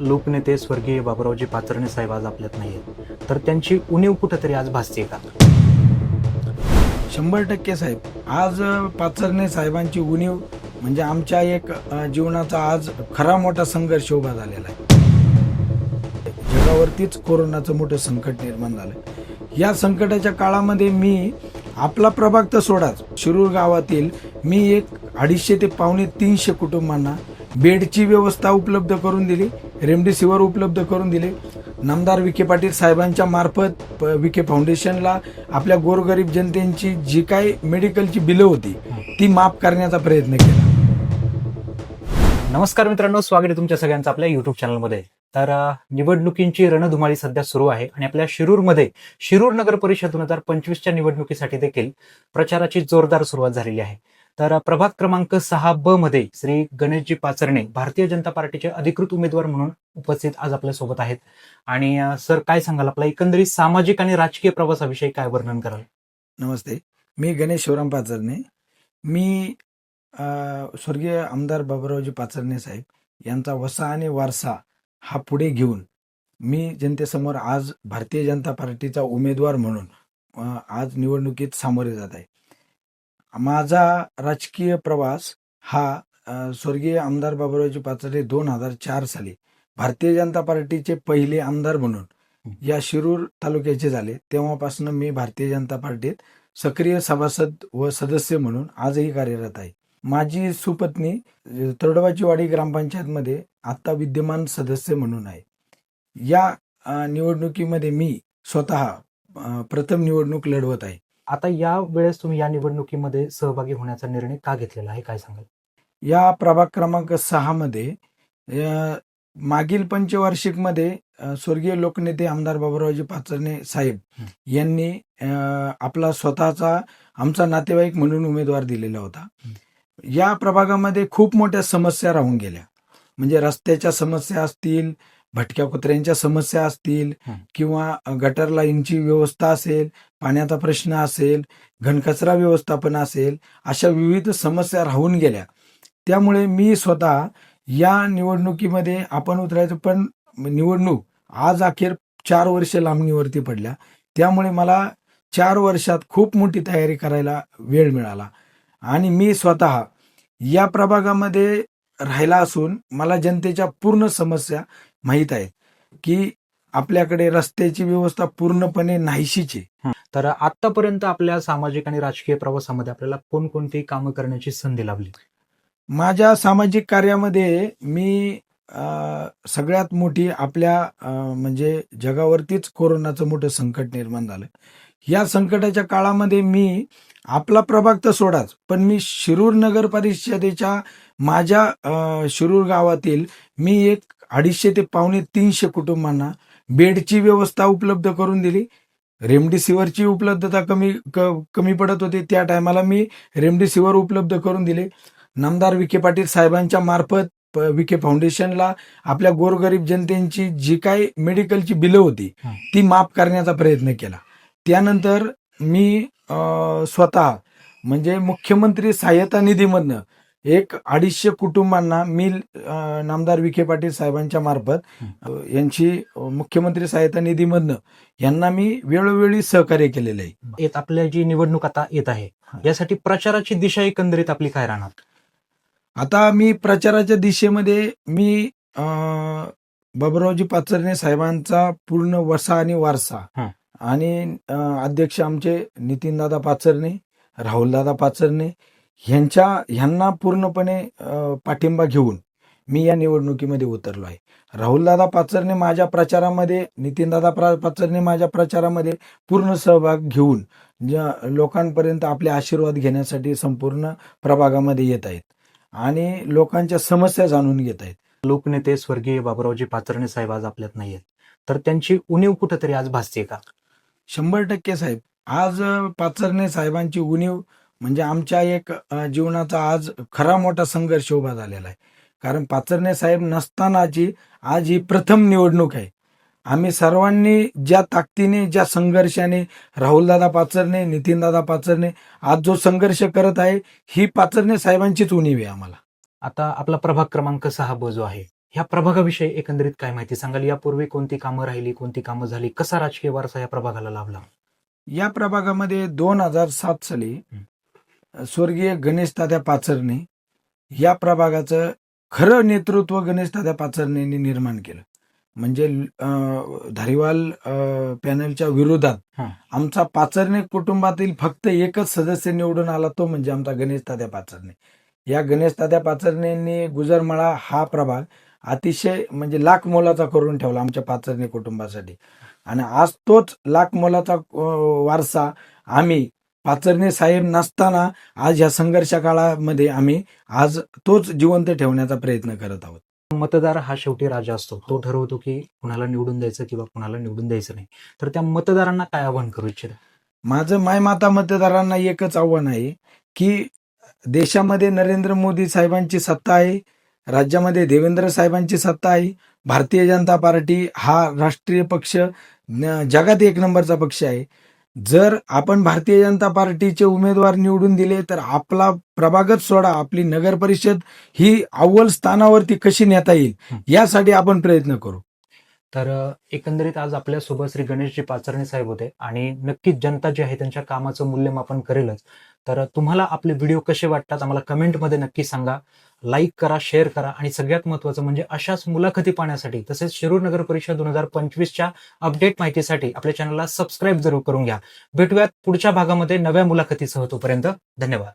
लोकनेते स्वर्गीय बाबुरावजी पाचरणे साहेब आज आपल्यात नाही आहेत तर त्यांची उणीव कुठंतरी आज भासते का? शंभर टक्के साहेब. आज पाचरणे साहेबांची उणीव म्हणजे आमच्या एक जीवनाचा आज खरा मोठा संघर्ष उभा झालेला आहे. जगावरतीच कोरोनाचं मोठं संकट निर्माण झालं या संकटाच्या काळामध्ये मी आपला प्रभाग तर सोडाच. शिरूर गावातील मी एक अडीचशे ते पावणे तीनशे कुटुंबांना बेडची व्यवस्था उपलब्ध करून दिली. रेमडेसिवीर उपलब्ध करून दिले. नामदार विखे पाटील साहेबांच्या मार्फत विखे फाउंडेशनला आपल्या गोरगरीब जनतेची जी काही मेडिकलची बिलं होती ती माफ करण्याचा प्रयत्न केला. नमस्कार मित्रांनो स्वागत आहे तुमच्या सगळ्यांचं आपल्या युट्यूब चॅनलमध्ये तर निवडणुकींची रणधुमाळी सध्या सुरू आहे आणि आपल्या शिरूरमध्ये शिरूर नगर परिषद दोन हजार पंचवीसच्या निवडणुकीसाठी देखील प्रचाराची जोरदार सुरुवात झालेली आहे. तर प्रभाग क्रमांक सहा ब मध्ये श्री गणेशजी पाचरणे भारतीय जनता पार्टीचे अधिकृत उमेदवार म्हणून उपस्थित आज आपल्यासोबत आहेत. आणि सर काय सांगाल? आपला एकंदरीत सामाजिक आणि राजकीय प्रवासाविषयी काय वर्णन कराल? नमस्ते. मी गणेश शिवराम पाचरणे. मी स्वर्गीय आमदार बाबुरावजी पाचरणे साहेब यांचा वसा आणि वारसा हा पुढे घेऊन मी जनतेसमोर आज भारतीय जनता पार्टीचा उमेदवार म्हणून आज निवडणुकीत सामोरे जात आहे. माझा राजकीय प्रवास हा स्वर्गीय आमदार बाबुरावजी पाचडे दोन हजार चार साली भारतीय जनता पार्टीचे पहिले आमदार म्हणून या शिरूर तालुक्याचे झाले. तेव्हापासून मी भारतीय जनता पार्टीत सक्रिय सभासद व सदस्य म्हणून आजही कार्यरत आहे. माझी सुपत्नी वाडी ग्रामपंचायतमध्ये आता विद्यमान सदस्य म्हणून आहे. या निवडणुकीमध्ये मी स्वतः प्रथम निवडणूक लढवत आहे. आता या वेळेस तुम्ही या निवडणुकीमध्ये सहभागी होण्याचा निर्णय का घेतलेला आहे? काय सांगाल? या प्रभाग क्रमांक सहा मध्ये अ, मागील पंचवार्षिकमध्ये स्वर्गीय लोकनेते आमदार बाबुरावजी पाचरणे साहेब. यांनी आपला स्वतःचा आमचा नातेवाईक म्हणून उमेदवार दिलेला होता. या प्रभागामध्ये खूप मोठ्या समस्या राहून गेल्या. म्हणजे रस्त्याच्या समस्या असतील भटक्या कुत्र्यांच्या समस्या असतील. किंवा गटर लाईनची व्यवस्था असेल पाण्याचा प्रश्न असेल घनकचरा व्यवस्थापन असेल अशा विविध समस्या राहून गेल्या. त्यामुळे मी स्वतः या निवडणुकीमध्ये आपण उतरायचं पण निवडणूक आज अखेर चार वर्ष लांबणीवरती पडल्या. त्यामुळे मला चार वर्षात खूप मोठी तयारी करायला वेळ मिळाला. आणि मी स्वतः या प्रभागामध्ये राहिला असून मला जनतेच्या पूर्ण समस्या माहीत आहेत की आपल्याकडे रस्त्याची व्यवस्था पूर्णपणे नाहीशीच तर आतापर्यंत आपल्या सामाजिक आणि राजकीय प्रवासामध्ये आपल्याला कोणकोणती कामं करण्याची संधी लाभली? माझ्या सामाजिक कार्यामध्ये मी सगळ्यात मोठी आपल्या म्हणजे जगावरतीच कोरोनाचं मोठं संकट निर्माण झालं. या संकटाच्या काळामध्ये मी आपला प्रभाग तर सोडाच पण मी शिरूर नगर परिषदेच्या माझ्या शिरूर गावातील मी एक अडीचशे ते पावणे तीनशे कुटुंबांना बेडची व्यवस्था उपलब्ध करून दिली. रेमडेसिवीरची उपलब्धता कमी क- कमी पडत होती. त्या टायमाला मी रेमडेसिवीर उपलब्ध करून दिले. नामदार विखे पाटील साहेबांच्या मार्फत विखे फाउंडेशनला आपल्या गोरगरीब जनतेची जी काही मेडिकलची बिलं होती. ती माफ करण्याचा प्रयत्न केला. त्यानंतर मी स्वतः म्हणजे मुख्यमंत्री सहाय्यता निधीमधनं एक अडीचशे कुटुंबांना मी नामदार विखे पाटील साहेबांच्या मार्फत यांची मुख्यमंत्री सहाय्यता निधीमधनं यांना मी वेळोवेळी सहकार्य केलेलं आहे. येत आपल्या जी निवडणूक आता येत आहे यासाठी प्रचाराची दिशा एकंदरीत आपली काय राहणार? आता मी प्रचाराच्या दिशेमध्ये मी बाबुरावजी पाचरणे साहेबांचा पूर्ण वसा आणि वारसा. आणि अध्यक्ष आमचे नितीनदादा पाचरणे राहुलदादा पाचरणे ह्यांच्या ह्यांना पूर्णपणे पाठिंबा घेऊन मी या निवडणुकीमध्ये उतरलो आहे. राहुलदादा पाचरणे माझ्या प्रचारामध्ये नितीनदादा प्रा- पाचरणे माझ्या प्रचारामध्ये पूर्ण सहभाग घेऊन ज्या लोकांपर्यंत आपले आशीर्वाद घेण्यासाठी संपूर्ण प्रभागामध्ये येत आहेत आणि लोकांच्या समस्या जाणून घेत आहेत. लोकनेते स्वर्गीय बाबुरावजी पाचरणे साहेब आज आपल्यात नाही आहेत तर त्यांची उणीव कुठंतरी आज भासते का? शंभर टक्के साहेब. आज पाचरणे साहेबांची उणीव म्हणजे आमच्या एक जीवनाचा आज खरा मोठा संघर्ष उभा झालेला आहे. कारण पाचरणे साहेब नसतानाची आज ही प्रथम निवडणूक आहे. आम्ही सर्वांनी ज्या ताकदीने ज्या संघर्षाने राहुलदादा पाचरणे नितीनदादा पाचरणे आज जो संघर्ष करत आहे ही पाचरणे साहेबांचीच उणीव आहे आम्हाला. आता आपला प्रभाग क्रमांक सहा ब जो आहे ह्या प्रभागाविषयी एकंदरीत काय माहिती सांगाल? यापूर्वी कोणती कामं राहिली? कोणती कामं झाली? कसा राजकीय वारसा या प्रभागाला लाभला? या प्रभागामध्ये दोन हजार सात साली स्वर्गीय गणेश तात्या पाचरणे या प्रभागाचं खरं नेतृत्व गणेश तात्या पाचरणेंनी निर्माण केलं. म्हणजे धारीवाल पॅनलच्या विरोधात. आमचा पाचरणे कुटुंबातील फक्त एकच सदस्य निवडून आला तो म्हणजे आमचा गणेश तात्या पाचरणे. या गणेश तात्या पाचरणेंनी गुजरमळा हा प्रभाग अतिशय म्हणजे लाख मोलाचा करून ठेवला आमच्या पाचरणे कुटुंबासाठी. आणि आज तोच लाख मोलाचा वारसा आम्ही पाचरणे साहेब नसताना आज ह्या संघर्ष काळामध्ये आम्ही आज तोच जिवंत ठेवण्याचा प्रयत्न करत आहोत. मतदार हा शेवटी राजा असतो. तो ठरवतो की कुणाला निवडून द्यायचं किंवा कुणाला निवडून द्यायचं नाही. तर त्या मतदारांना काय आवाहन करू इच्छित? माझं मायमाता मतदारांना एकच आव्हान आहे की देशामध्ये नरेंद्र मोदी साहेबांची सत्ता आहे राज्यामध्ये देवेंद्र साहेबांची सत्ता आहे. भारतीय जनता पार्टी हा राष्ट्रीय पक्ष जगात एक नंबरचा पक्ष आहे. जर आपण भारतीय जनता पार्टीचे उमेदवार निवडून दिले तर आपला प्रभागच सोडा आपली नगर परिषद ही अव्वल स्थानावरती कशी नेता येईल यासाठी आपण प्रयत्न करू. तर एकंदरीत आज आपल्यासोबत श्री गणेशजी पाचरणे साहेब होते आणि नक्कीच जनता जी आहे त्यांच्या कामाचं मूल्यमापन करेलच. तर तुम्हाला आपले व्हिडिओ कसे वाटतात आम्हाला कमेंटमध्ये नक्की सांगा. लाईक करा शेअर करा आणि सगळ्यात महत्त्वाचं म्हणजे अशाच मुलाखती पाहण्यासाठी तसेच शिरूर नगर परिषद दोन हजार पंचवीसच्या अपडेट माहितीसाठी आपल्या चॅनलला सबस्क्राईब जरूर करून घ्या. भेटूयात पुढच्या भागामध्ये नव्या मुलाखतीसह तोपर्यंत धन्यवाद.